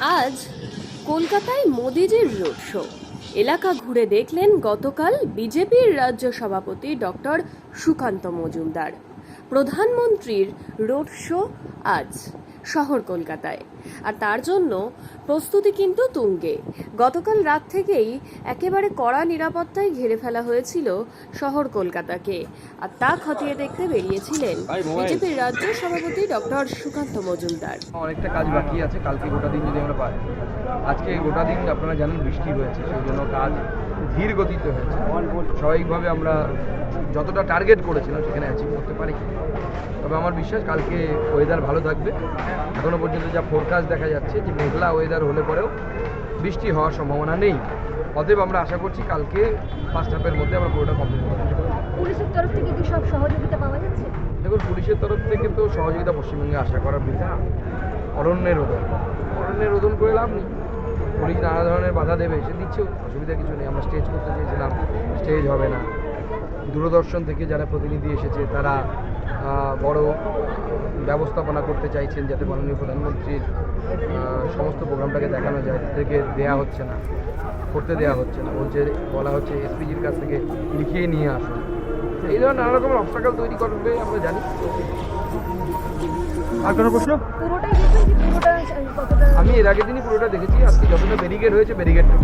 আজ কলকাতায় মোদিজির রোড শো। এলাকা ঘুরে দেখলেন গতকাল বিজেপির রাজ্য সভাপতি ডক্টর সুকান্ত মজুমদার। প্রধানমন্ত্রীর রোড শো আজ শহর কলকাতায়। আর তার জন্য প্রস্তুতি কিন্তু তুঙ্গে। গতকাল রাত থেকেই একেবারে কড়া নিরাপত্তায় ঘিরে ফেলা হয়েছিল শহর কলকাতাকে আর তা খতিয়ে দেখতে বেরিয়েছিলেন বিজেপির রাজ্য সভাপতি ডক্টর সুকান্ত মজুমদার। অনেকটা কাজ বাকি আছে কালকে গোটা দিন যদি আমরা পাই আজকে গোটা দিন আপনারা জানেন বৃষ্টি হয়েছে সেই জন্য কাজ ধীর গতিতে হয়েছে। স্বাভাবিকভাবে আমরা যতটা টার্গেট করেছিলাম সেখানে অ্যাচিভ করতে পারি। তবে আমার বিশ্বাস কালকে ওয়েদার ভালো থাকবে। এখনও পর্যন্ত যা ফোরকাস্ট দেখা যাচ্ছে যে মেঘলা ওয়েদার হলে পরেও বৃষ্টি হওয়ার সম্ভাবনা নেই। অতএব আমরা আশা করছি কালকে ফার্স্ট হাফের মধ্যে আমরা পুরোটা কমপ্লিট করতে পুলিশের তরফ থেকে কি সব সহযোগিতা পাওয়া যাচ্ছে? দেখুন পুলিশের তরফ থেকে তো সহযোগিতা পশ্চিমবঙ্গে আশা করার বৃথা। অরণ্যের রোধন অরণ্যের রোধন করে লাভ নেই। পুলিশ নানা ধরনের বাধা দেবে সে দিচ্ছেও। অসুবিধা কিছু নেই। আমরা স্টেজ করতে চেয়েছিলাম স্টেজ হবে না। দূরদর্শন থেকে যারা প্রতিনিধি এসেছে তারা বড় ব্যবস্থাপনা করতে চাইছেন যাতে মাননীয় প্রধানমন্ত্রীর সমস্ত প্রোগ্রামটাকে দেখানো যায়। থেকে দেয়া হচ্ছে না করতে দেয়া হচ্ছে না। বলছে বলা হচ্ছে এসপিজির কাছ থেকে লিখিয়ে নিয়ে আসুন। এই ধরনের নানা রকমের অবস্টাকাল তৈরি করবে আমরা জানি। আর কোনো প্রশ্ন? আমি এর আগের দিনই পুরোটা দেখেছি আজকে যতটা ব্যারিকেড হয়েছে ব্যারিকেডটা